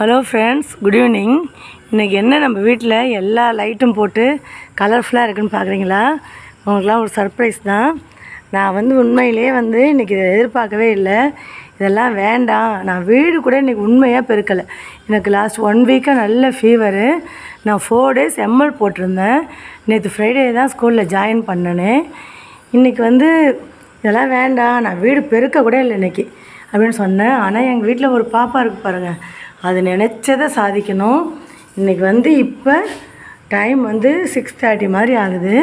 Hello friends good evening இன்றைக்கி என்ன நம்ம வீட்டில் எல்லா லைட்டும் போட்டு கலர்ஃபுல்லாக இருக்குன்னு பார்க்குறீங்களா உங்களுக்குலாம் ஒரு சர்ப்ரைஸ் தான். நான் வந்து உண்மையிலேயே வந்து இன்றைக்கி இதை எதிர்பார்க்கவே இல்லை. இதெல்லாம் வேண்டாம். நான் வீடு கூட இன்றைக்கி உண்மையாக பெருக்கலை. எனக்கு லாஸ்ட் ஒன் வீக்காக நல்ல ஃபீவரு நான் ஃபோர் டேஸ் எம்எல் போட்டிருந்தேன். நேற்று ஃப்ரைடே தான் ஸ்கூலில் ஜாயின் பண்ணனேன் இன்றைக்கி வந்து இதெல்லாம் வேண்டாம். நான் வீடு பெருக்க கூட இல்லை இன்றைக்கி அப்படின்னு சொன்னேன். ஆனால் எங்கள் வீட்டில் ஒரு பாப்பா இருக்குது பாருங்கள் அது நினச்சதை சாதிக்கணும். இன்றைக்கி வந்து இப்போ டைம் வந்து சிக்ஸ் தேர்ட்டி மாதிரி ஆகுது.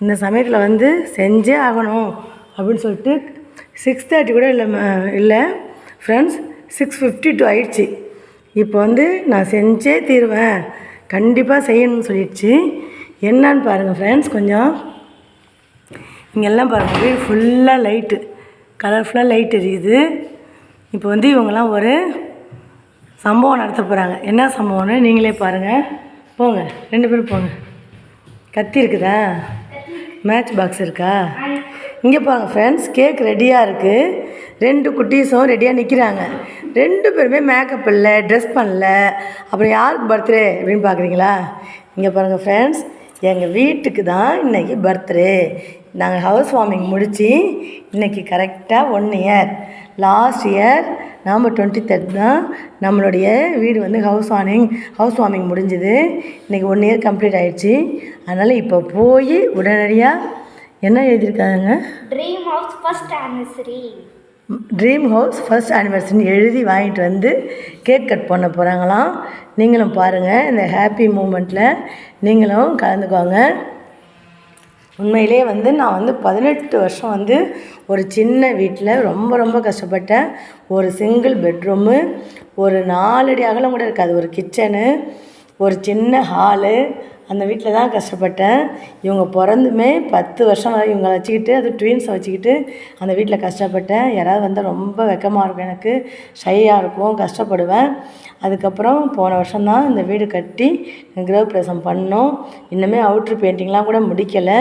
இந்த சமயத்தில் வந்து செஞ்சே ஆகணும் அப்படின்னு சொல்லிட்டு சிக்ஸ் தேர்ட்டி கூட இல்லை இல்லை. ஃப்ரெண்ட்ஸ் சிக்ஸ் ஃபிஃப்டி டூ ஆயிடுச்சு. இப்போ வந்து நான் செஞ்சே தீருவேன். கண்டிப்பாக செய்யணும்னு சொல்லிடுச்சு. என்னன்னு பாருங்கள் ஃப்ரெண்ட்ஸ் கொஞ்சம் இங்கெல்லாம் பாருங்கள் வீடு ஃபுல்லாக லைட்டு கலர்ஃபுல்லாக லைட் எரியுது. இப்போ வந்து இவங்கெல்லாம் ஒரு சம்பவம் நடத்த போகிறாங்க என்ன சம்பவம்னு நீங்களே பாருங்கள் போங்க. ரெண்டு பேரும் போங்க. கத்தி இருக்குதா? மேட்ச் பாக்ஸ் இருக்கா? இங்கே பாருங்க ஃப்ரெண்ட்ஸ் கேக் ரெடியாக இருக்குது ரெண்டு குட்டீஸும் ரெடியாக நிற்கிறாங்க ரெண்டு பேருமே மேக்கப் இல்லை ட்ரெஸ் பண்ணல. அப்புறம் யாருக்கு பர்த்டே அப்படின்னு பார்க்குறீங்களா இங்கே பாருங்கள் ஃப்ரெண்ட்ஸ் எங்கள் வீட்டுக்கு தான் இன்றைக்கி பர்த்டே நாங்கள் ஹவுஸ் வார்மிங் முடித்து இன்றைக்கி கரெக்டாக one year last year November twenty third தான் நம்மளுடைய வீடு வந்து ஹவுஸ் வார்மிங் ஹவுஸ் வார்மிங் முடிஞ்சுது. இன்றைக்கி ஒன் இயர் கம்ப்ளீட் ஆயிடுச்சு. அதனால் இப்போ போய் உடனடியாக என்ன எழுதியிருக்காங்க? Dream house first anniversary dream house first ஆனிவர்சரின்னு எழுதி வாங்கிட்டு வந்து கேக் கட் பண்ண போகிறாங்களாம் நீங்களும் பாருங்கள் இந்த ஹாப்பி மூமெண்ட்டில் நீங்களும் கலந்துக்கோங்க. உண்மையிலே வந்து நான் வந்து பதினெட்டு வருஷம் வந்து ஒரு சின்ன வீட்டில் ரொம்ப ரொம்ப கஷ்டப்பட்டேன். ஒரு சிங்கிள் பெட்ரூமு ஒரு நாலடி அகலம் கூட இருக்காது. ஒரு கிச்சனு ஒரு சின்ன ஹாலு அந்த வீட்டில் தான் கஷ்டப்பட்டேன். இவங்க பிறந்துமே பத்து வருஷம் வரை இவங்களை வச்சுக்கிட்டு அது ட்வீன்ஸை வச்சுக்கிட்டு அந்த வீட்டில் கஷ்டப்பட்டேன். யாராவது வந்தால் ரொம்ப வெக்கமாக இருக்கும் எனக்கு. ஷையாக இருக்கும் கஷ்டப்படுவேன். அதுக்கப்புறம் போன வருஷம்தான் இந்த வீடு கட்டி கிரகப்பிரவேசம் பண்ணோம். இன்னுமே அவுட்ரு பெயிண்டிங்லாம் கூட முடிக்கலை.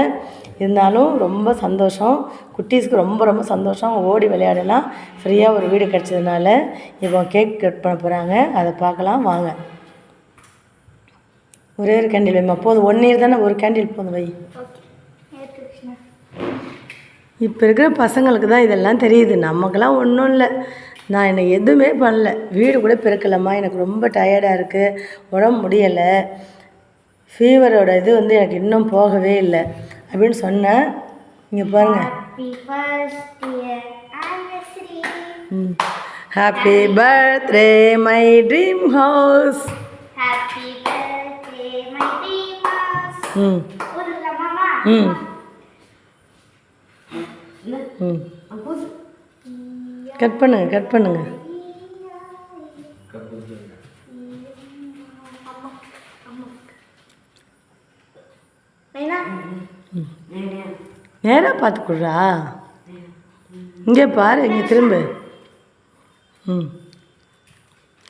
இருந்தாலும் ரொம்ப சந்தோஷம். குட்டீஸ்க்கு ரொம்ப ரொம்ப சந்தோஷம். ஓடி விளையாடலாம். ஃப்ரீயாக ஒரு வீடு கிடச்சதுனால இப்போ கேக் கட் பண்ண போகிறாங்க அதை பார்க்கலாம் வாங்க. ஒரே ஒரு கேண்டில் வைமா போதும். ஒன் இயர் தானே? ஒரு கேண்டில் போதும் வை. இப்போ இருக்கிற பசங்களுக்கு தான் இதெல்லாம் தெரியுது. நமக்கெல்லாம் ஒன்றும் இல்லை. நான் என்னை எதுவுமே பண்ணல. வீடு கூட பெருக்கலம்மா எனக்கு ரொம்ப டயர்டாக இருக்குது உடம்பு முடியலை. ஃபீவரோட இது வந்து எனக்கு இன்னும் போகவே இல்லை. அப்படின்னு சொன்னேன் இங்கே பாருங்கள் happy birthday my. Dream house ம். ம். ம். கட் பண்ணுங்க. கட் பண்ணுங்க நேராக பார்த்து கொடுறா இங்கே பாரு இங்கே திரும்ப. ம்.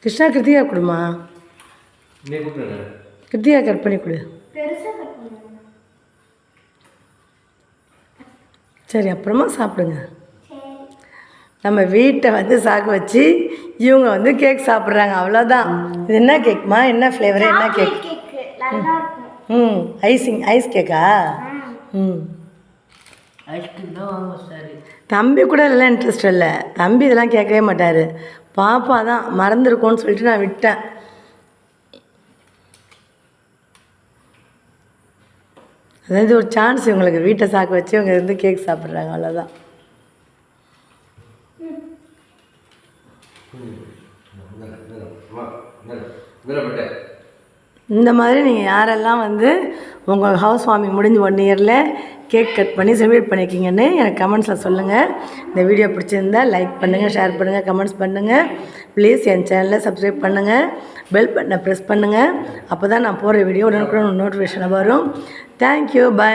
கிருஷ்ணா கிருத்திகா கொடுமா? கிருத்திகா கட் பண்ணி கொடு. சரி அப்புறமா சாப்பிடுங்க. சரி நம்ம வீட்டை வந்து சாக்கு வச்சு இவங்க வந்து கேக் சாப்பிட்றாங்க அவ்வளோதான் இது என்ன கேக்மா என்ன ஃப்ளேவரு என்ன கேக் ம் ஐசிங் ஐஸ் கேக்கா ம். தம்பி கூட இதெல்லாம் இன்ட்ரெஸ்ட் இல்லை. தம்பி இதெல்லாம் கேட்கவே மாட்டார். பாப்பா தான் மறந்துருக்கோன்னு சொல்லிட்டு நான் விட்டேன். அதாவது ஒரு சான்ஸ் இவங்களுக்கு வீட்டை சாக்கு வச்சு இவங்க இருந்து கேக் சாப்பிட்றாங்க அவ்வளோதான் இந்த மாதிரி நீங்கள் யாரெல்லாம் வந்து உங்கள் ஹவுஸ் வார்மிங் முடிஞ்சு ஒன் இயரில் கேக் கட் பண்ணி செலிப்ரேட் பண்ணியிருக்கீங்கன்னு எனக்கு கமெண்ட்ஸில் சொல்லுங்கள் இந்த வீடியோ பிடிச்சிருந்தா லைக் பண்ணுங்கள் ஷேர் பண்ணுங்கள் கமெண்ட்ஸ் பண்ணுங்கள் ப்ளீஸ் என் சேனலை சப்ஸ்கிரைப் பண்ணுங்கள் பெல் பட்டனை ப்ரெஸ் பண்ணுங்கள் அப்போ தான் நான் போகிற வீடியோ உடனுக்குடன் நோட்டிஃபிகேஷன் வரும். Thank you bye